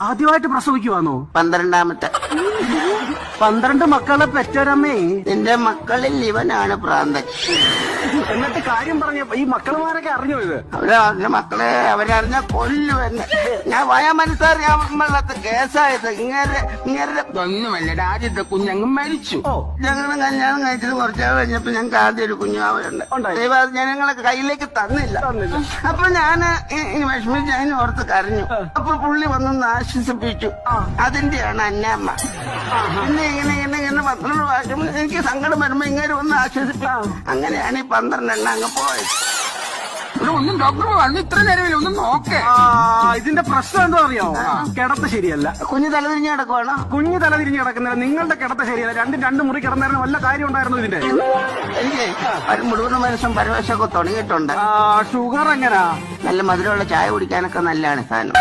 ആദ്യമായിട്ട് പ്രസവിക്കുവാന്നോ? പന്ത്രണ്ടാമത്തെ. പന്ത്രണ്ട് മക്കളെ പെറ്റൊരമ്മേ. നിന്റെ മക്കളിൽ ഇവനാണ് പ്രാന്തൻ. എന്നിട്ട് കാര്യം പറഞ്ഞ ഈ മക്കളുമാരൊക്കെ അറിഞ്ഞു ഇത്? അവരെ അവരുടെ മക്കളെ അവരറിഞ്ഞ കൊല്ലു എന്നെ ഞാൻ വയ മനസ്സറിയാത്ത കേസായത്. ഇങ്ങനെ ഇങ്ങനെ ഒന്നുമല്ല ആദ്യത്തെ കുഞ്ഞങ്ങ് മരിച്ചു. ഞങ്ങൾ കല്യാണം കഴിച്ചത് കുറച്ചാൾ കഴിഞ്ഞപ്പോ ഞങ്ങൾക്ക് ആദ്യം ഒരു കുഞ്ഞാവുണ്ട് ഉണ്ടായി. ദൈവം അത് ജനങ്ങളെ കയ്യിലേക്ക് തന്നില്ല. അപ്പൊ ഞാൻ വിഷമിച്ച് അതിന് ഓർത്ത് കരഞ്ഞു. അപ്പൊ പുള്ളി വന്നൊന്ന് ആശ്വസിപ്പിച്ചു. അതിന്റെയാണ് അന്നമ്മ പിന്നെ ഇങ്ങനെ ഇങ്ങനെ ഇങ്ങനെ പന്ത്രണ്ട് പ്രാവശ്യം എനിക്ക് സങ്കടം വരുമ്പോ ഇങ്ങനെ ഒന്ന് ആശ്വസിപ്പിക്കാം അങ്ങനെയാണ് ഈ പന്ത്രണ്ടെണ്ണം അങ്ങ് പോയത്. ഇവിടെ ഒന്നും ഡോക്ടർ പറഞ്ഞു. ഇത്ര നേരമില്ല ഒന്നും നോക്കേ. ഇതിന്റെ പ്രശ്നം എന്താ അറിയോ കിടത്ത് ശരിയല്ല. കുഞ്ഞു തലതിരിഞ്ഞ് കിടക്കുവാണ്? കുഞ്ഞു തലതിരിഞ്ഞ് കിടക്കുന്നില്ല. നിങ്ങളുടെ കിടത്ത ശരിയല്ല. രണ്ടും രണ്ട് മുറി കിടന്നായിരുന്നു വല്ല കാര്യം ഉണ്ടായിരുന്നു ഇതിന്റെ? എനിക്ക് മുഴുവൻ മനുഷ്യൻ പരവശമൊക്കെ തുടങ്ങിയിട്ടുണ്ട്. ഷുഗർ എങ്ങനാ? നല്ല മധുരമുള്ള ചായ കുടിക്കാനൊക്കെ നല്ലതാണ് സാധനം.